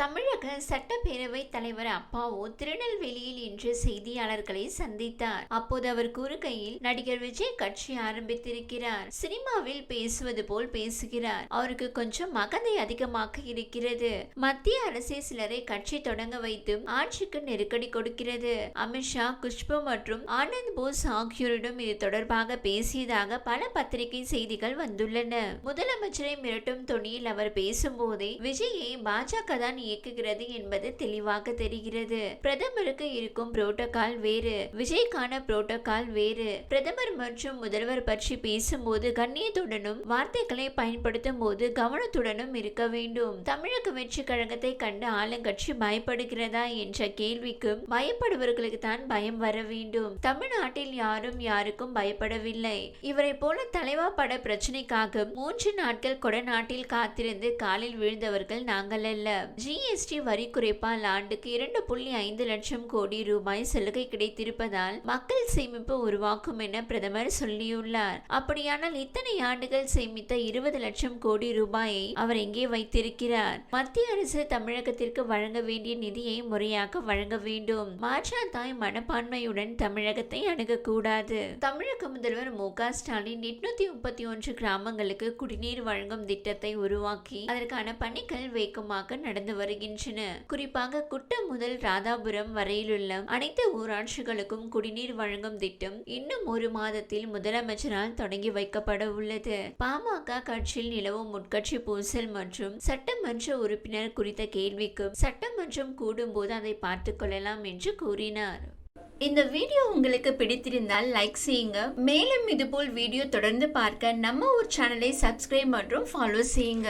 தமிழக சட்டப்பேரவை தலைவர் அப்பாவு திருநெல்வேலியில் இன்று செய்தியாளர்களை சந்தித்தார். அப்போது அவர் கூறுகையில் நடிகர் விஜய் கட்சி ஆரம்பித்திருக்கிறார். சினிமாவில் பேசுவது போல் பேசுகிறார். அவருக்கு கொஞ்சம் மகதை அதிகமாக இருக்கிறது. மத்திய அரசே சிலரை கட்சி தொடங்க வைத்து ஆட்சிக்கு நெருக்கடி கொடுக்கிறது. அமித்ஷா குஷ்பு மற்றும் ஆனந்த் போஸ் ஆகியோரிடம் இது தொடர்பாக பேசியதாக பல பத்திரிகை செய்திகள் வந்துள்ளன. முதலமைச்சரை மிரட்டும் தொனியில் அவர் பேசும்போதே விஜயை பாஜக தான் இயக்குகிறது என்பது தெளிவாக தெரிகிறது. பிரதமருக்கு இருக்கும் புரோட்டோகால் வேறு விஜய்க்கான புரோட்டோகால் வேறு. பிரதமர் மற்றும் முதல்வர் பற்றி பேசும்போது கண்ணியத்துடனும் வார்த்தைகளை பயன்படுத்தும் போது கவனத்துடனும் இருக்க வேண்டும். தமிழக வெற்றி கழகத்தை கண்டு ஆளுங்கட்சி பயப்படுகிறதா என்ற கேள்விக்கும் பயப்படுபவர்களுக்கு தான் பயம் வர வேண்டும். தமிழ்நாட்டில் யாரும் யாருக்கும் பயப்படவில்லை. இவரை போல தலைவா பட பிரச்சனைக்காக மூன்று நாட்கள் கொடநாட்டில் காத்திருந்து காலில் விழுந்தவர்கள் நாங்கள் அல்ல. ஜி. ஜிஎஸ்டி வரி குறைப்பால் ஆண்டுக்கு இரண்டு புள்ளி ஐந்து லட்சம் கோடி ரூபாய் சலுகை கிடைத்திருப்பதால் மக்கள் சேமிப்பு உருவாக்கும் என பிரதமர் சொல்லியுள்ளார். அப்படியானால் இத்தனை ஆண்டுகள் சேமித்த இருபது லட்சம் கோடி ரூபாயை அவர் எங்கே வைத்திருக்கிறார்? மத்திய அரசு தமிழகத்திற்கு வழங்க வேண்டிய நிதியை முறையாக வழங்க வேண்டும். மாற்றாத்தாய் மனப்பான்மையுடன் தமிழகத்தை அணுகக்கூடாது. தமிழக முதல்வர் மு க ஸ்டாலின் எட்நூத்தி முப்பத்தி ஒன்று கிராமங்களுக்கு குடிநீர் வழங்கும் திட்டத்தை உருவாக்கி அதற்கான பணிகள் வேகமாக நடந்து வருகின்றன. குறிப்பாக குட்டம் முதல் ராதாபுரம் வரையிலுள்ள அனைத்து ஊராட்சிகளுக்கும் குடிநீர் வழங்கும் திட்டம் இன்னும் ஒரு மாதத்தில் முதலமைச்சரால் தொடங்கி வைக்கப்பட உள்ளது. பாமக கட்சியில் நிலவும் உட்கட்சி பூசல் மற்றும் சட்டமன்ற உறுப்பினர் குறித்த கேள்விக்கும் சட்டமன்றம் கூடும்போது அதை பார்த்துக் கொள்ளலாம் என்று கூறினார். இந்த வீடியோ உங்களுக்கு பிடித்திருந்தால் லைக் செய்யுங்க. மேலும் இதுபோல் வீடியோ தொடர்ந்து பார்க்க நம்ம ஊர் சேனலை சப்ஸ்கிரைப் மற்றும் ஃபாலோ செய்யுங்க.